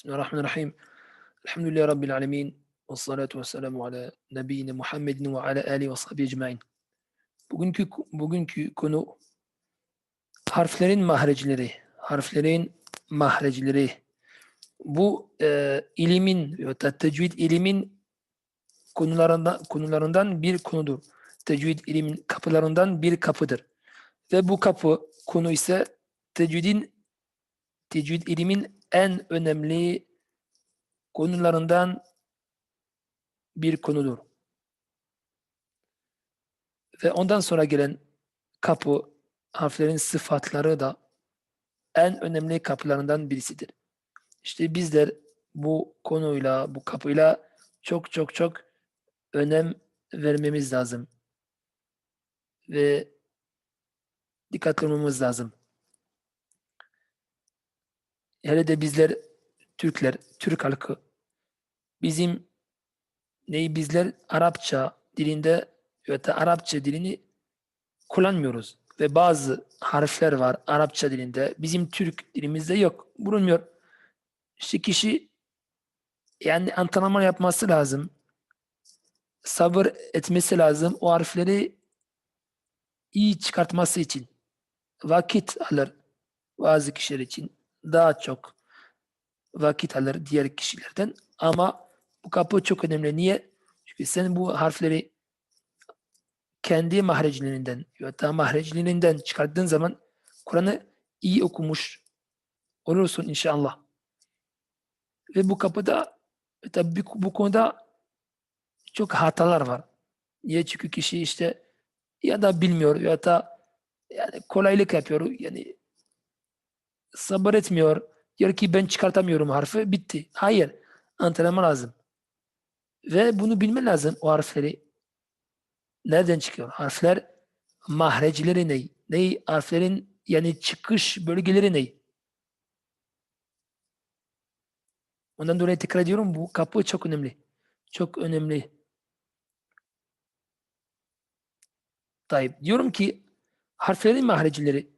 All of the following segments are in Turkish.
Bismillahirrahmanirrahim. Elhamdülillahi Rabbil alemin. Ve salatu ve selamu ala nebiyyine Muhammedin ve ala alihi ve sahbihi ecmain. Bugünkü, bugünkü konu harflerin mahrecleri. Harflerin mahrecleri. Bu e, ilimin tecvid ilimin konularından, konularından bir konudur. Tecvid ilimin kapılarından bir kapıdır. Ve bu kapı konu ise tecvidin tecvid ilimin en önemli konularından bir konudur. Ve ondan sonra gelen kapı harflerin sıfatları da en önemli kapılarından birisidir. İşte bizler bu konuyla, bu kapıyla çok çok çok önem vermemiz lazım. Ve dikkatli olmamız lazım. Hele de bizler Türkler, Türk halkı bizim neyi bizler Arapça dilinde ya da Arapça dilini kullanmıyoruz. Ve bazı harfler var Arapça dilinde. Bizim Türk dilimizde yok. Bulunmuyor. İşte kişi yani antrenman yapması lazım. Sabır etmesi lazım. O harfleri iyi çıkartması için. Vakit alır bazı kişiler için. Daha çok vakit alır diğer kişilerden. Ama bu kapı çok önemli. Niye? Çünkü sen bu harfleri kendi mahrecilerinden ya da mahrecilerinden çıkardığın zaman Kur'an'ı iyi okumuş olursun inşallah. Ve bu kapıda tabi bu konuda çok hatalar var. Niye? Çünkü kişi işte ya da bilmiyor ya da yani kolaylık yapıyor. Yani sabır etmiyor. Diyor ki ben çıkartamıyorum harfi. Bitti. Hayır. Antrenman lazım. Ve bunu bilmen lazım o harfleri. Nereden çıkıyor? Harfler mahrecileri ne? Ne? Harflerin yani çıkış bölgeleri ne? Ondan dolayı tekrar ediyorum bu kapı çok önemli. Çok önemli. Tayyip. Diyorum ki harflerin mahrecileri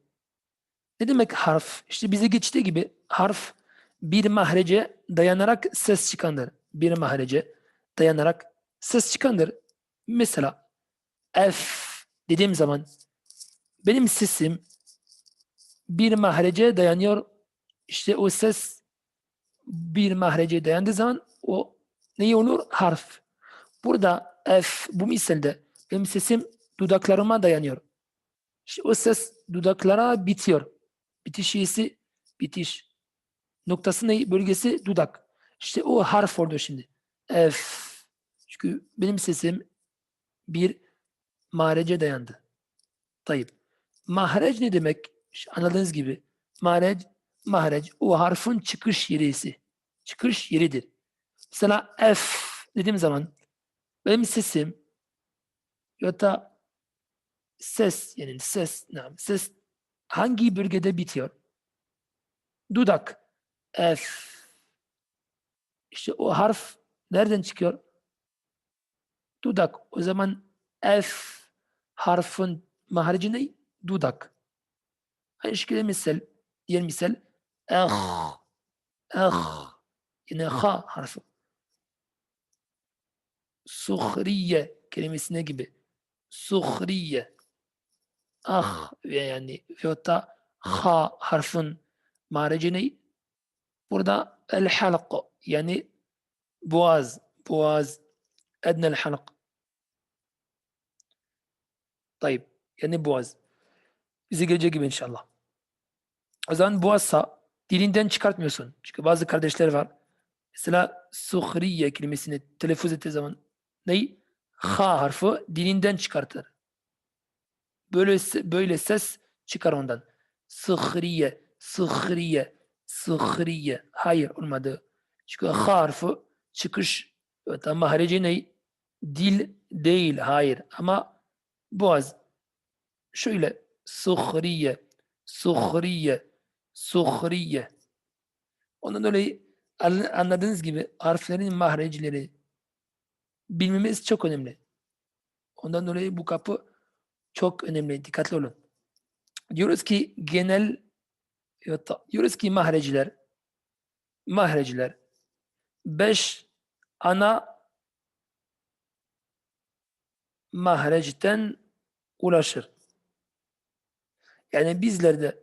ne demek harf? İşte bize geçtiği gibi harf bir mahrece dayanarak ses çıkandır. Bir mahrece dayanarak ses çıkandır. Mesela F dediğim zaman benim sesim bir mahrece dayanıyor. İşte o ses bir mahrece dayandığı zaman o ne olur? Harf. Burada F bu misalde benim sesim dudaklarıma dayanıyor. İşte o ses dudaklara bitiyor. Bitiş yesi bitiş. Noktası ne? Bölgesi dudak. İşte o harf oldu şimdi. F. Çünkü benim sesim bir mahrece dayandı. Tayyip. Mahreç ne demek? İşte anladığınız gibi mahreç, mahreç o harfin çıkış yerisi. Çıkış yeridir. Mesela F dediğim zaman benim sesim ya da ses yani ses ses hangi bölgede bitiyor? Dudak. F. İşte o harf nereden çıkıyor? Dudak. O zaman F harfin maharici ne? Dudak. Aynı şekilde misal, diğer misal ah, ah, yine ha harfi. Suhriye kelimesine gibi. Suhriye. Ah yani veyahut da ha harfin maharici ne? Burada el halq yani boğaz, boğaz, ednel halq. Tayyip. Yani boğaz. Bize gelecek gibi inşallah. O zaman boğazsa dilinden çıkartmıyorsun. Çünkü bazı kardeşler var. Mesela suhriye kelimesini telaffuz ettiği zaman ney? Ha harfi dilinden çıkartır. Böyle böyle ses çıkar ondan. Sıhriye, sıhriye, sıhriye. Hayır olmadı. Çünkü ha harfi çıkış ama harici ne? Dil değil. Hayır. Ama boğaz. Şöyle suhriye, suhriye, suhriye. Ondan dolayı anladığınız gibi harflerin mahrecileri bilmemiz çok önemli. Ondan dolayı bu kapı çok önemli. Dikkatli olun. Diyoruz ki genel diyoruz ki mahreciler mahrecler beş ana mahreçten ulaşır. Yani bizlerde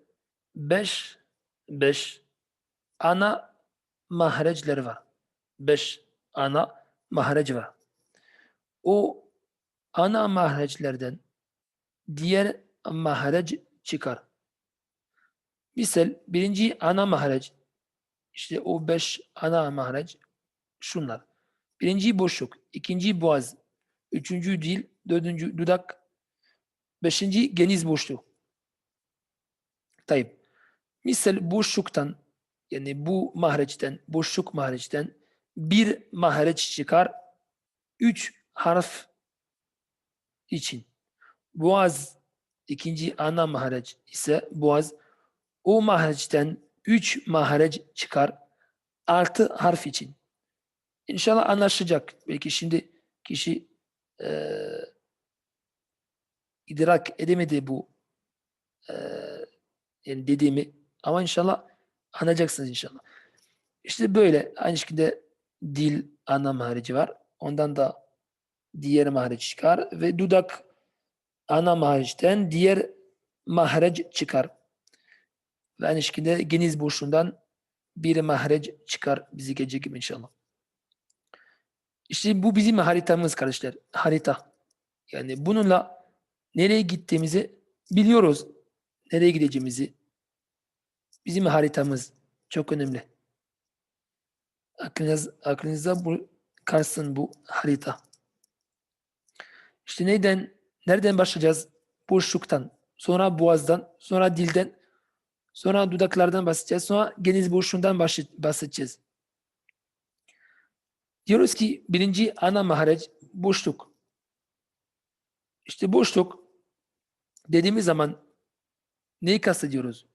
beş beş ana mahreçler var. Beş ana mahrec var. O ana mahreçlerden diğer mahrec çıkar. Misal birinci ana mahreç işte o beş ana mahreç şunlar. Birinci boşluk, ikinci boğaz, üçüncü dil, dördüncü dudak, beşinci geniz boşluğu. Tayyip. Misal boşluktan yani bu mahreçten, boşluk mahreçten bir mahreç çıkar. Üç harf için. Boğaz ikinci ana mahreç ise boğaz o mahreçten üç mahreç çıkar. Altı harf için. İnşallah anlaşacak. Belki şimdi kişi eee idrak edemedi bu eee yani dediğimi ama inşallah anlayacaksınız inşallah. İşte böyle aynı şekilde dil ana mahreci var. Ondan da diğer mahreç çıkar ve dudak ana mahreçten diğer mahreç çıkar. Ve aynı şekilde geniz boşluğundan bir mahreç çıkar bizi gelecek gibi inşallah. İşte bu bizim haritamız kardeşler. Harita. Yani bununla nereye gittiğimizi biliyoruz. Nereye gideceğimizi. Bizim haritamız çok önemli. Aklınız, aklınıza bu kalsın bu harita. İşte neyden, nereden başlayacağız? Boşluktan, sonra boğazdan, sonra dilden, sonra dudaklardan bahsedeceğiz, sonra geniz boşluğundan bahsedeceğiz. Diyoruz ki birinci ana mahreç boşluk. İşte boşluk dediğimiz zaman neyi kastediyoruz?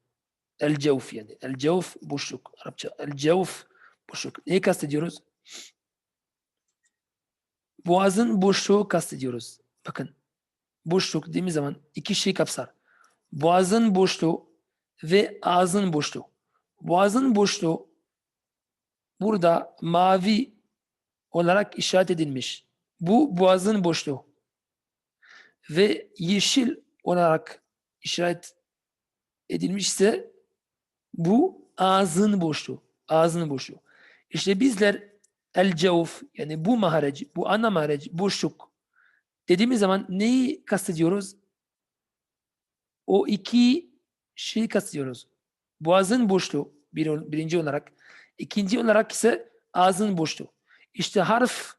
El cevf yani. El cevf boşluk. Arapça. El cevf boşluk. Neyi kastediyoruz? Boğazın boşluğu kastediyoruz. Bakın. Boşluk dediğimiz zaman iki şey kapsar. Boğazın boşluğu ve ağzın boşluğu. Boğazın boşluğu burada mavi olarak işaret edilmiş. Bu boğazın boşluğu. Ve yeşil olarak işaret edilmişse bu ağzın boşluğu. Ağzın boşluğu. İşte bizler el cevf yani bu maharec, bu ana maharec, boşluk dediğimiz zaman neyi kastediyoruz? O iki şeyi kastediyoruz. Boğazın boşluğu bir, birinci olarak. ikinci olarak ise ağzın boşluğu. İşte harf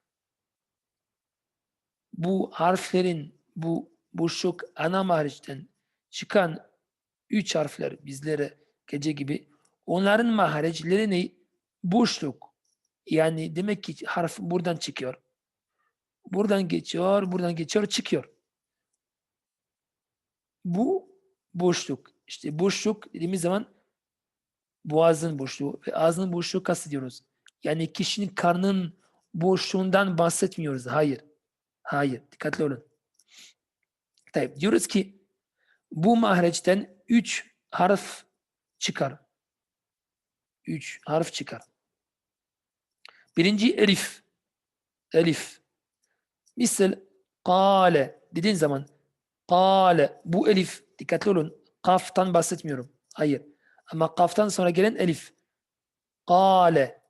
bu harflerin bu boşluk ana mahreçten çıkan üç harfler bizlere gece gibi onların mahreçleri ne? Boşluk. Yani demek ki harf buradan çıkıyor. Buradan geçiyor, buradan geçiyor, çıkıyor. Bu boşluk. İşte boşluk dediğimiz zaman boğazın boşluğu ve ağzının boşluğu kastediyoruz. Yani kişinin karnın boşluğundan bahsetmiyoruz. Hayır. Hayır. Dikkatli olun. Tabii, diyoruz ki bu mahreçten üç harf çıkar. Üç harf çıkar. Birinci elif. Elif. Misal kale dediğin zaman kale bu elif dikkatli olun. Kaftan bahsetmiyorum. Hayır. Ama kaftan sonra gelen elif. Kale.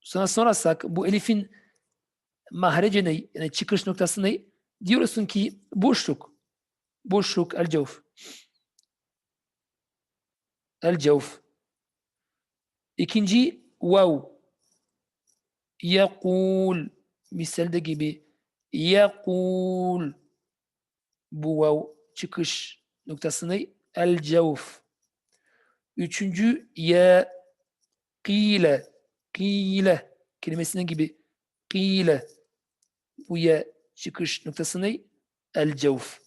Sonra sorarsak bu elifin mahreci ne? Yani çıkış noktası ne? Diyorsun ki boşluk. Boşluk el cevf. El cevf. İkinci vav. Yekul. Misalde gibi. Yekul. Bu vav çıkış noktası ne? El cevf. Üçüncü ya kile. Kile kelimesine gibi kile. Bu ya çıkış noktası ne? El cevf.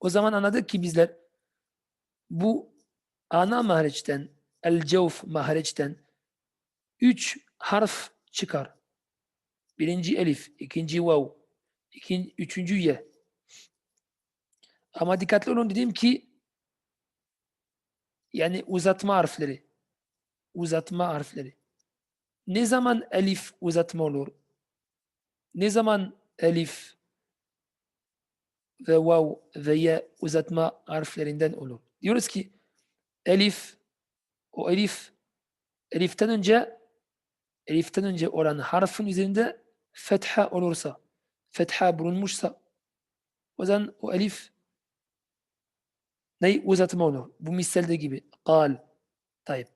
O zaman anladık ki bizler bu ana mahreçten, el cevf mahreçten üç harf çıkar. Birinci elif, ikinci vav, ikinci, üçüncü ye. Ama dikkatli olun dedim ki yani uzatma harfleri. uzatma harfleri. Ne zaman elif uzatma olur? Ne zaman elif ve vav ve ye uzatma harflerinden olur? Diyoruz ki elif o elif eliften önce eliften önce olan harfin üzerinde fetha olursa fetha bulunmuşsa o zaman o elif ne uzatma olur. Bu misalde gibi. Kal. Tayyip.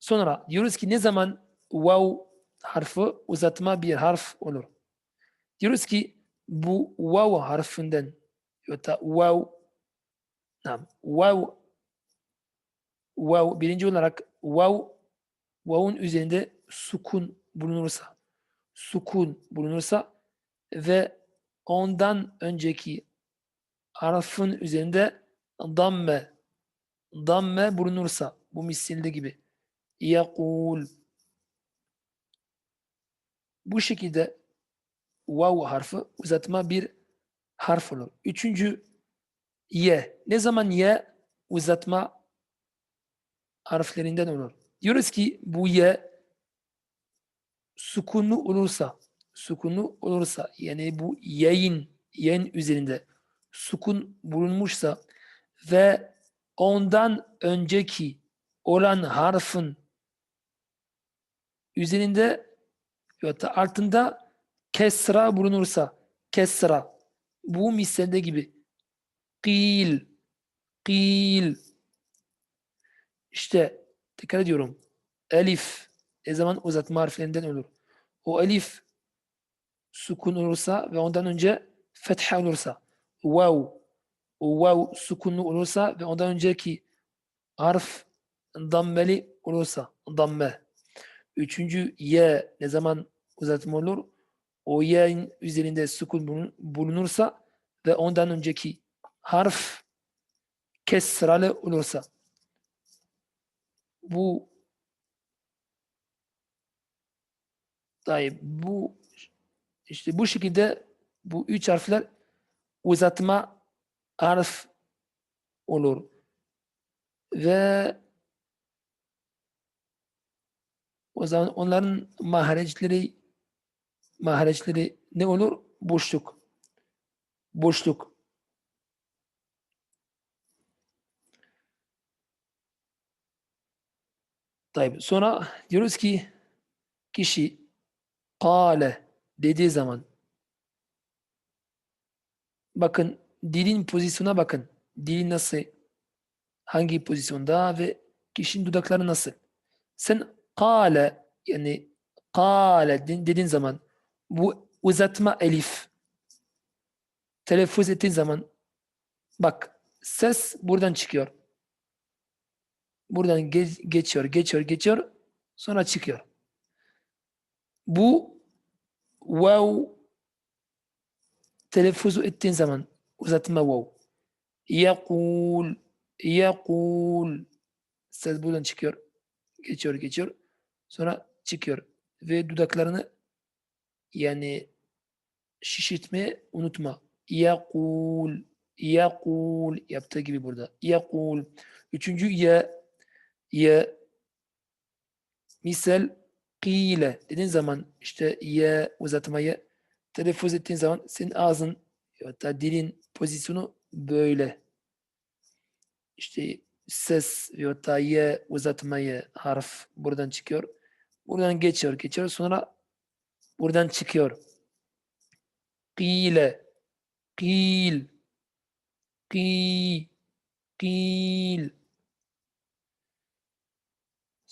Sonra diyoruz ki ne zaman vav harfi uzatma bir harf olur. Diyoruz ki bu vav harfinden yota vav nam vav vav birinci olarak vav vav'un üzerinde sukun bulunursa sukun bulunursa ve ondan önceki harfin üzerinde damme damme bulunursa bu misilde gibi yakul bu şekilde vav harfi uzatma bir harf olur. Üçüncü ye. Ne zaman ye uzatma harflerinden olur. Diyoruz ki bu ye sukunlu olursa sukunlu olursa yani bu yayın yayın üzerinde sukun bulunmuşsa ve ondan önceki olan harfin üzerinde ya da altında kesra bulunursa kesra bu misalde gibi kil kil işte tekrar ediyorum elif ne zaman uzatma harflerinden olur. O elif sukun olursa ve ondan önce fetha olursa vav o vav sukunlu olursa ve ondan önceki harf dammeli olursa damme. Üçüncü ye ne zaman uzatma olur? O ye'nin üzerinde sukun bulun- bulunursa ve ondan önceki harf kesralı olursa. Bu Tayyip, bu işte bu şekilde bu üç harfler uzatma harf olur. Ve o zaman onların mahareçleri mahareçleri ne olur? Boşluk. Boşluk. Tayyip. Sonra diyoruz ki kişi kâle dediği zaman bakın dilin pozisyona bakın. Dilin nasıl hangi pozisyonda ve kişinin dudakları nasıl. Sen kâle yani kâle de- dediğin zaman bu uzatma elif telaffuz ettiğin zaman bak ses buradan çıkıyor. Buradan ge- geçiyor, geçiyor, geçiyor sonra çıkıyor. Bu vav telaffuz ettiğin zaman uzatma vav. Yakul, yakul. Ses buradan çıkıyor. Geçiyor, geçiyor. Sonra çıkıyor. Ve dudaklarını yani şişirtmeyi unutma. Yakul, yakul yaptığı gibi burada. Yakul. Üçüncü ya, ya misal kile dediğin zaman işte ya uzatmayı telaffuz ettiğin zaman senin ağzın da dilin pozisyonu böyle. İşte ses ya da ya uzatmayı harf buradan çıkıyor. Buradan geçiyor, geçiyor. Sonra buradan çıkıyor. Kile, kil, ki, kil.